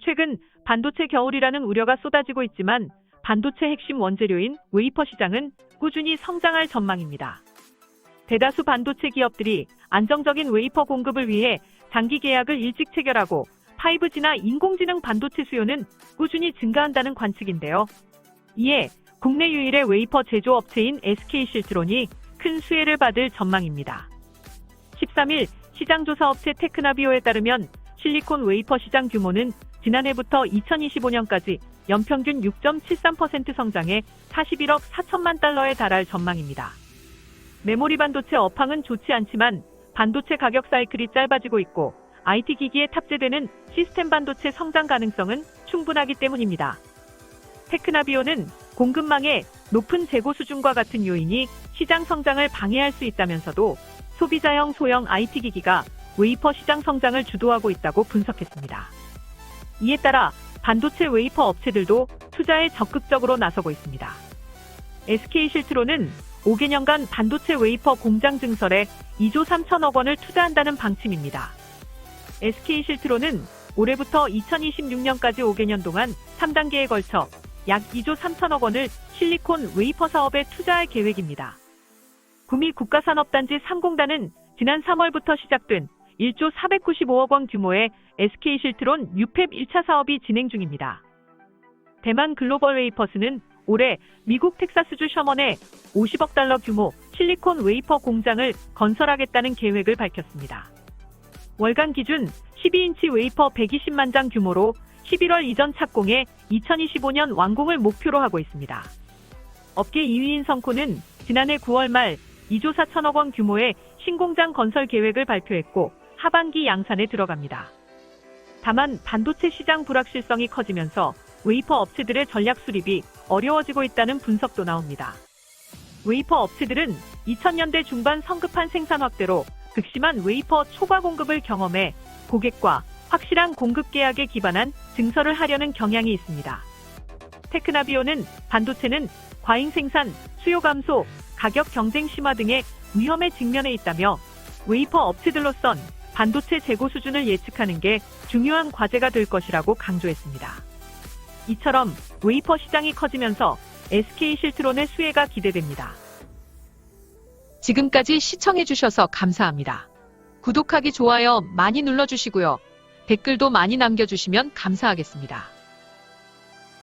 최근 반도체 겨울이라는 우려가 쏟아지고 있지만 반도체 핵심 원재료인 웨이퍼 시장은 꾸준히 성장할 전망입니다. 대다수 반도체 기업들이 안정적인 웨이퍼 공급을 위해 장기 계약을 일찍 체결하고 5G나 인공지능 반도체 수요는 꾸준히 증가한다는 관측인데요. 이에 국내 유일의 웨이퍼 제조업체인 SK실트론이 큰 수혜를 받을 전망입니다. 13일 시장조사업체 테크나비오에 따르면 실리콘 웨이퍼 시장 규모는 지난해부터 2025년까지 연평균 6.73% 성장해 41억 4천만 달러에 달할 전망입니다. 메모리 반도체 업황은 좋지 않지만 반도체 가격 사이클이 짧아지고 있고 IT 기기에 탑재되는 시스템 반도체 성장 가능성은 충분하기 때문입니다. 테크나비오는 공급망의 높은 재고 수준과 같은 요인이 시장 성장을 방해할 수 있다면서도 소비자형 소형 IT 기기가 웨이퍼 시장 성장을 주도하고 있다고 분석했습니다. 이에 따라 반도체 웨이퍼 업체들도 투자에 적극적으로 나서고 있습니다. SK실트로는 5개년간 반도체 웨이퍼 공장 증설에 2조 3천억 원을 투자한다는 방침입니다. SK실트로는 올해부터 2026년까지 5개년 동안 3단계에 걸쳐 약 2조 3천억 원을 실리콘 웨이퍼 사업에 투자할 계획입니다. 구미 국가산업단지 3공단은 지난 3월부터 시작된 1조 495억 원 규모의 SK실트론 뉴팹 1차 사업이 진행 중입니다. 대만 글로벌 웨이퍼스는 올해 미국 텍사스주 셔먼에 50억 달러 규모 실리콘 웨이퍼 공장을 건설하겠다는 계획을 밝혔습니다. 월간 기준 12인치 웨이퍼 120만 장 규모로 11월 이전 착공해 2025년 완공을 목표로 하고 있습니다. 업계 2위인 성코는 지난해 9월 말 2조 4천억 원 규모의 신공장 건설 계획을 발표했고 하반기 양산에 들어갑니다. 다만 반도체 시장 불확실성이 커지면서 웨이퍼 업체들의 전략 수립이 어려워지고 있다는 분석도 나옵니다. 웨이퍼 업체들은 2000년대 중반 성급한 생산 확대로 극심한 웨이퍼 초과 공급을 경험해 고객과 확실한 공급 계약에 기반한 증설을 하려는 경향이 있습니다. 테크나비오는 반도체는 과잉 생산, 수요 감소, 가격 경쟁 심화 등의 위험에 직면해 있다며 웨이퍼 업체들로선 반도체 재고 수준을 예측하는 게 중요한 과제가 될 것이라고 강조했습니다. 이처럼 웨이퍼 시장이 커지면서 SK실트론의 수혜가 기대됩니다. 지금까지 시청해주셔서 감사합니다. 구독하기, 좋아요 많이 눌러주시고요. 댓글도 많이 남겨주시면 감사하겠습니다.